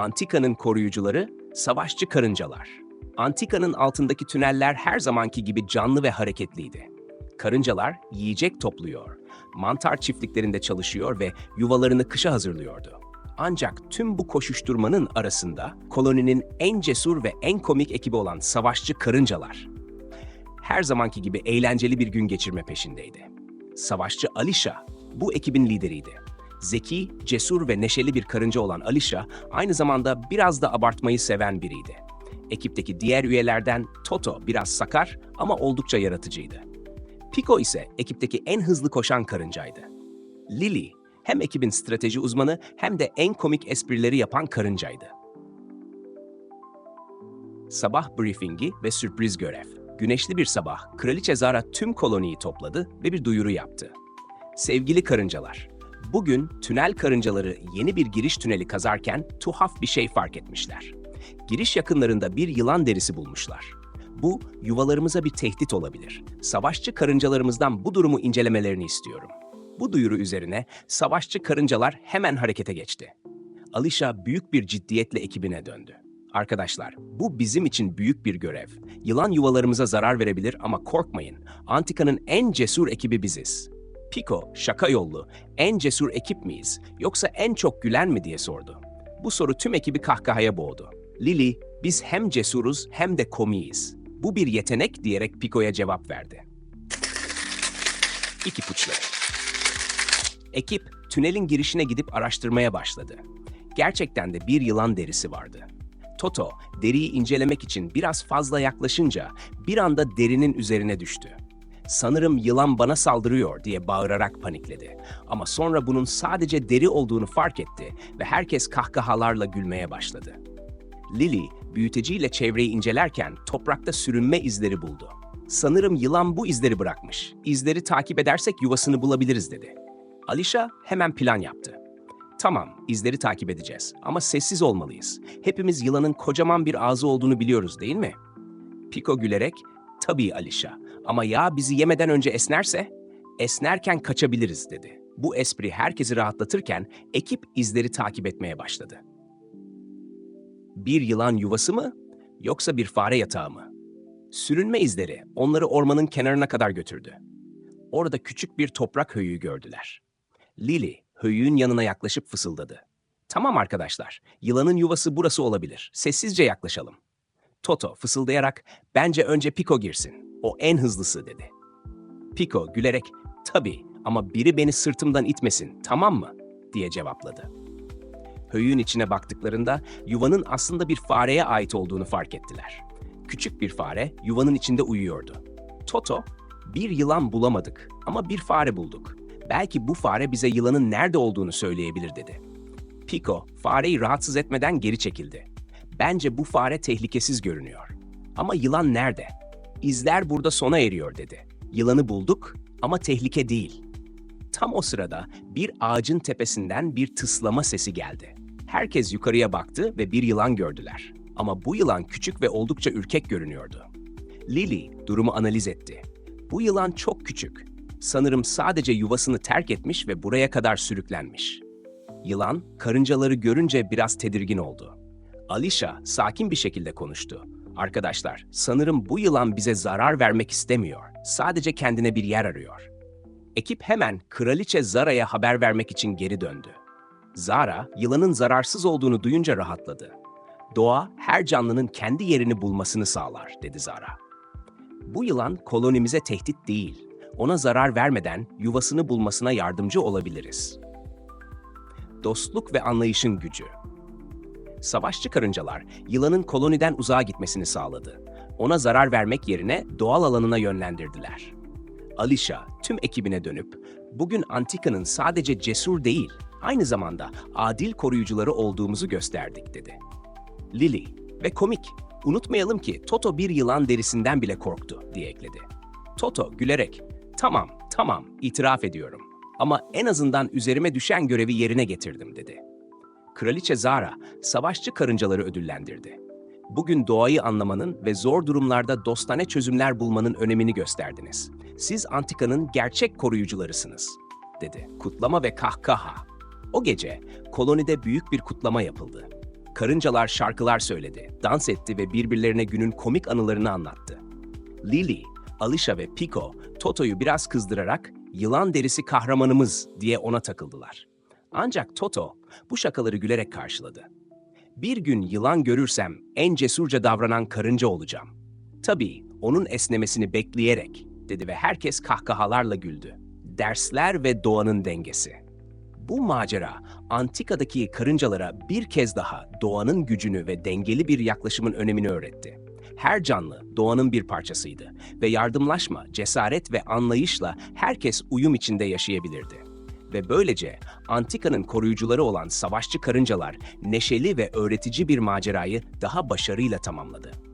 Antika'nın koruyucuları, savaşçı karıncalar. Antika'nın altındaki tüneller her zamanki gibi canlı ve hareketliydi. Karıncalar yiyecek topluyor, mantar çiftliklerinde çalışıyor ve yuvalarını kışa hazırlıyordu. Ancak tüm bu koşuşturmanın arasında koloninin en cesur ve en komik ekibi olan savaşçı karıncalar her zamanki gibi eğlenceli bir gün geçirme peşindeydi. Savaşçı Alişa bu ekibin lideriydi. Zeki, cesur ve neşeli bir karınca olan Alişa aynı zamanda biraz da abartmayı seven biriydi. Ekipteki diğer üyelerden Toto biraz sakar ama oldukça yaratıcıydı. Pico ise ekipteki en hızlı koşan karıncaydı. Lily hem ekibin strateji uzmanı hem de en komik esprileri yapan karıncaydı. Sabah briefingi ve sürpriz görev. Güneşli bir sabah, Kraliçe Zara tüm koloniyi topladı ve bir duyuru yaptı. Sevgili karıncalar, bugün tünel karıncaları yeni bir giriş tüneli kazarken tuhaf bir şey fark etmişler. Giriş yakınlarında bir yılan derisi bulmuşlar. Bu yuvalarımıza bir tehdit olabilir. Savaşçı karıncalarımızdan bu durumu incelemelerini istiyorum. Bu duyuru üzerine savaşçı karıncalar hemen harekete geçti. Alişa büyük bir ciddiyetle ekibine döndü. Arkadaşlar, bu bizim için büyük bir görev. Yılan yuvalarımıza zarar verebilir ama korkmayın. Antika'nın en cesur ekibi biziz. Pico, şaka yollu, en cesur ekip miyiz yoksa en çok gülen mi diye sordu. Bu soru tüm ekibi kahkahaya boğdu. Lily, biz hem cesuruz hem de komiyiz. Bu bir yetenek diyerek Pico'ya cevap verdi. İki puçları. Ekip tünelin girişine gidip araştırmaya başladı. Gerçekten de bir yılan derisi vardı. Toto deriyi incelemek için biraz fazla yaklaşınca bir anda derinin üzerine düştü. Sanırım yılan bana saldırıyor diye bağırarak panikledi. Ama sonra bunun sadece deri olduğunu fark etti ve herkes kahkahalarla gülmeye başladı. Lily, büyüteciyle çevreyi incelerken toprakta sürünme izleri buldu. Sanırım yılan bu izleri bırakmış. İzleri takip edersek yuvasını bulabiliriz dedi. Alişa hemen plan yaptı. Tamam, izleri takip edeceğiz ama sessiz olmalıyız. Hepimiz yılanın kocaman bir ağzı olduğunu biliyoruz değil mi? Pico gülerek, tabii Alişa ama ya bizi yemeden önce esnerse? Esnerken kaçabiliriz dedi. Bu espri herkesi rahatlatırken ekip izleri takip etmeye başladı. Bir yılan yuvası mı yoksa bir fare yatağı mı? Sürünme izleri onları ormanın kenarına kadar götürdü. Orada küçük bir toprak höyüğü gördüler. Lily höyüğün yanına yaklaşıp fısıldadı. Tamam arkadaşlar, yılanın yuvası burası olabilir. Sessizce yaklaşalım. Toto fısıldayarak bence önce Pico girsin. O en hızlısı dedi. Pico gülerek tabii ama biri beni sırtımdan itmesin tamam mı diye cevapladı. Höyüğün içine baktıklarında yuvanın aslında bir fareye ait olduğunu fark ettiler. Küçük bir fare yuvanın içinde uyuyordu. Toto, bir yılan bulamadık ama bir fare bulduk. Belki bu fare bize yılanın nerede olduğunu söyleyebilir dedi. Pico, fareyi rahatsız etmeden geri çekildi. Bence bu fare tehlikesiz görünüyor. Ama yılan nerede? İzler burada sona eriyor dedi. Yılanı bulduk ama tehlike değil. Tam o sırada bir ağacın tepesinden bir tıslama sesi geldi. Herkes yukarıya baktı ve bir yılan gördüler. Ama bu yılan küçük ve oldukça ürkek görünüyordu. Lily durumu analiz etti. Bu yılan çok küçük. Sanırım sadece yuvasını terk etmiş ve buraya kadar sürüklenmiş. Yılan karıncaları görünce biraz tedirgin oldu. Alişa sakin bir şekilde konuştu. Arkadaşlar, sanırım bu yılan bize zarar vermek istemiyor. Sadece kendine bir yer arıyor. Ekip hemen Kraliçe Zara'ya haber vermek için geri döndü. Zara, yılanın zararsız olduğunu duyunca rahatladı. Doğa her canlının kendi yerini bulmasını sağlar, dedi Zara. Bu yılan kolonimize tehdit değil. Ona zarar vermeden yuvasını bulmasına yardımcı olabiliriz. Dostluk ve anlayışın gücü. Savaşçı karıncalar yılanın koloniden uzağa gitmesini sağladı. Ona zarar vermek yerine doğal alanına yönlendirdiler. Alişa tüm ekibine dönüp bugün Antika'nın sadece cesur değil, aynı zamanda adil koruyucuları olduğumuzu gösterdik dedi. Lily ve komik. Unutmayalım ki Toto bir yılan derisinden bile korktu diye ekledi. Toto gülerek tamam tamam itiraf ediyorum ama en azından üzerime düşen görevi yerine getirdim dedi. Kraliçe Zara savaşçı karıncaları ödüllendirdi. Bugün doğayı anlamanın ve zor durumlarda dostane çözümler bulmanın önemini gösterdiniz. Siz Antika'nın gerçek koruyucularısınız, dedi. Kutlama ve kahkaha. O gece kolonide büyük bir kutlama yapıldı. karıncalar şarkılar söyledi, dans etti ve birbirlerine günün komik anılarını anlattı. Lily, Alicia ve Pico, Toto'yu biraz kızdırarak yılan derisi kahramanımız diye ona takıldılar. Ancak Toto bu şakaları gülerek karşıladı. Bir gün yılan görürsem en cesurca davranan karınca olacağım. Tabii onun esnemesini bekleyerek dedi ve herkes kahkahalarla güldü. Dersler ve doğanın dengesi. Bu macera antikadaki karıncalara bir kez daha doğanın gücünü ve dengeli bir yaklaşımın önemini öğretti. Her canlı doğanın bir parçasıydı ve yardımlaşma, cesaret ve anlayışla herkes uyum içinde yaşayabilirdi. Ve böylece antikanın koruyucuları olan savaşçı karıncalar neşeli ve öğretici bir macerayı daha başarıyla tamamladı.